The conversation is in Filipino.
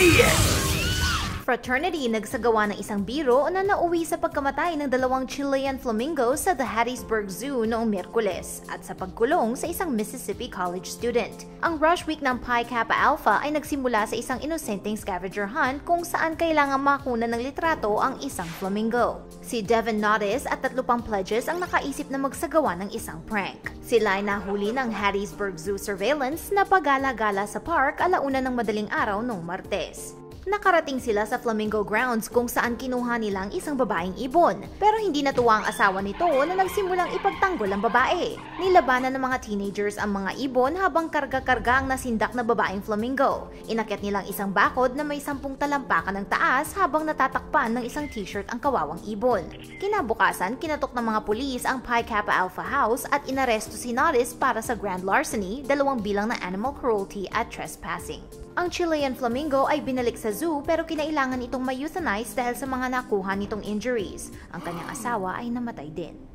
idiot! Fraternity nagsagawa ng isang biro na nauwi sa pagkamatay ng dalawang Chilean flamingos sa the Hattiesburg Zoo noong Miyerkules at sa pagkulong sa isang Mississippi College student. Ang rush week ng Pi Kappa Alpha ay nagsimula sa isang inosenteng scavenger hunt kung saan kailangang makuna ng litrato ang isang flamingo. Si Devin Nodis at tatlo pang pledges ang nakaisip na magsagawa ng isang prank. Sila ay nahuli ng Hattiesburg Zoo surveillance na pagala-gala sa park alauna ng madaling araw noong Martes. Nakarating sila sa Flamingo Grounds kung saan kinuha nilang isang babaeng ibon. Pero hindi natuwa ang asawa nito na nagsimulang ipagtanggol ang babae. Nilabanan ng mga teenagers ang mga ibon habang karga-karga ang nasindak na babaeng flamingo. Inakyat nilang isang bakod na may sampung talampakan ng taas habang natatakpan ng isang t-shirt ang kawawang ibon. Kinabukasan, kinatok ng mga pulis ang Pi Kappa Alpha House at inaresto si Norris para sa grand larceny, dalawang bilang na animal cruelty at trespassing. Ang Chilean flamingo ay binalik sa zoo pero kinailangan itong ma-euthanize dahil sa mga nakuha nitong injuries. Ang kanyang asawa ay namatay din.